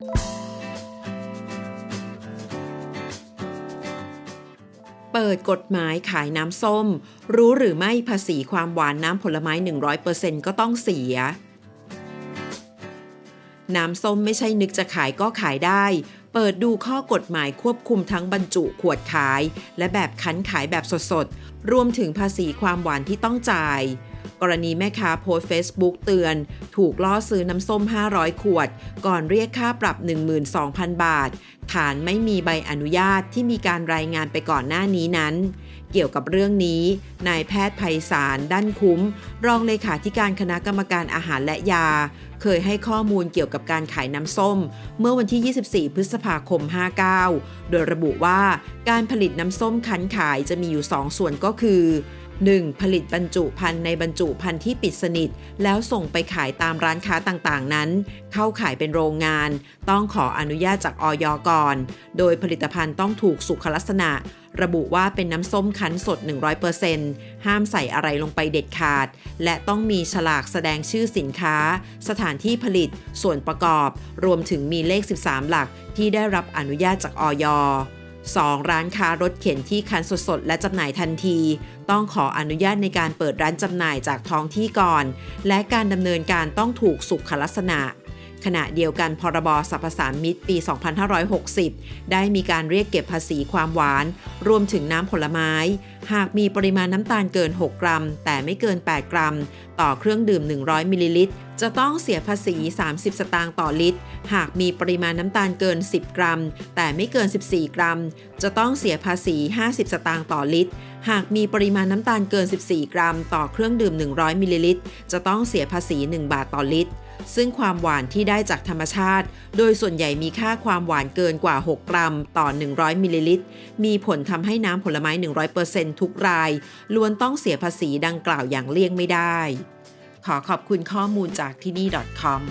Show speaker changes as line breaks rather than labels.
เปิดกฎหมายขายน้ำส้ม รู้หรือไม่ภาษีความหวานน้ำผลไม้ 100%ก็ต้องเสีย น้ำส้มไม่ใช่นึกจะขายก็ขายได้ เปิดดูข้อกฎหมายควบคุมทั้งบรรจุขวดขาย และแบบคั้นขายแบบสดๆ รวมถึงภาษีความหวานที่ต้องจ่าย กรณีแม่ค้าโพสต์ Facebook เตือน ถูกล่อซื้อน้ำส้ม 500 ขวด ก่อนเรียกค่าปรับ 12,000 บาท ฐานไม่มีใบอนุญาตที่มีการรายงานไปก่อนหน้านี้นั้น เกี่ยวกับเรื่องนี้ นายแพทย์ไพศาลด้านคุ้ม รองเลขาธิการคณะกรรมการอาหารและยา เคยให้ข้อมูลเกี่ยวกับการขายน้ำส้ม เมื่อวันที่ 24 พฤษภาคม 59 โดยระบุว่าการผลิตน้ำส้มคั้นขายจะมีอยู่ 2 ส่วนก็คือ 1. ผลิตบรรจุภัณฑ์ในบรรจุภัณฑ์ที่ปิดสนิท แล้วส่งไปขายตามร้านค้าต่างๆ นั้น เข้าขายเป็นโรงงาน ต้องขออนุญาตจากออยก่อน โดยผลิตภัณฑ์ต้องถูกสุขลักษณะ ระบุว่าเป็นน้ำส้มคั้นสด 100%ห้ามใส่อะไรลงไปเด็ดขาด และต้องมีฉลากแสดงชื่อสินค้า สถานที่ผลิต ส่วนประกอบ รวมถึงมีเลข 13 หลักที่ได้รับอนุญาตจากออย 2. ร้านค้ารถเข็นที่คันสดๆ และจำหน่ายทันที ต้องขออนุญาตในการเปิดร้านจำหน่ายจากท้องที่ก่อน และการดำเนินการต้องถูกสุขลักษณะ ขณะเดียวกันพรบสรรพสานมิตปี 2560 ได้มีการเรียกเก็บภาษีความหวาน รวมถึงน้ำผลไม้ หากมีปริมาณน้ำตาลเกิน 6 กรัม แต่ไม่เกิน 8 กรัม ต่อเครื่องดื่ม 100 มิลลิลิตร จะต้องเสียภาษี 30 สตางค์ต่อลิตร หากมีปริมาณน้ำตาลเกิน 10 กรัม แต่ไม่เกิน 14 กรัม จะต้องเสียภาษี 50 สตางค์ต่อลิตร หากมีปริมาณน้ำตาลเกิน 14 กรัม ต่อเครื่องดื่ม 100 มิลลิลิตร จะต้องเสียภาษี 1 บาทต่อลิตร ซึ่งความหวานที่ได้จากธรรมชาติ โดยส่วนใหญ่มีค่าความหวานเกินกว่า 6 กรัม ต่อ 100 มิลลิลิตร มีผลทำให้น้ำผลไม้ 100%ทุกราย ล้วนต้องเสียภาษีดังกล่าวอย่างเลี่ยงไม่ได้ ขอขอบคุณข้อมูลจากที่นี่ .com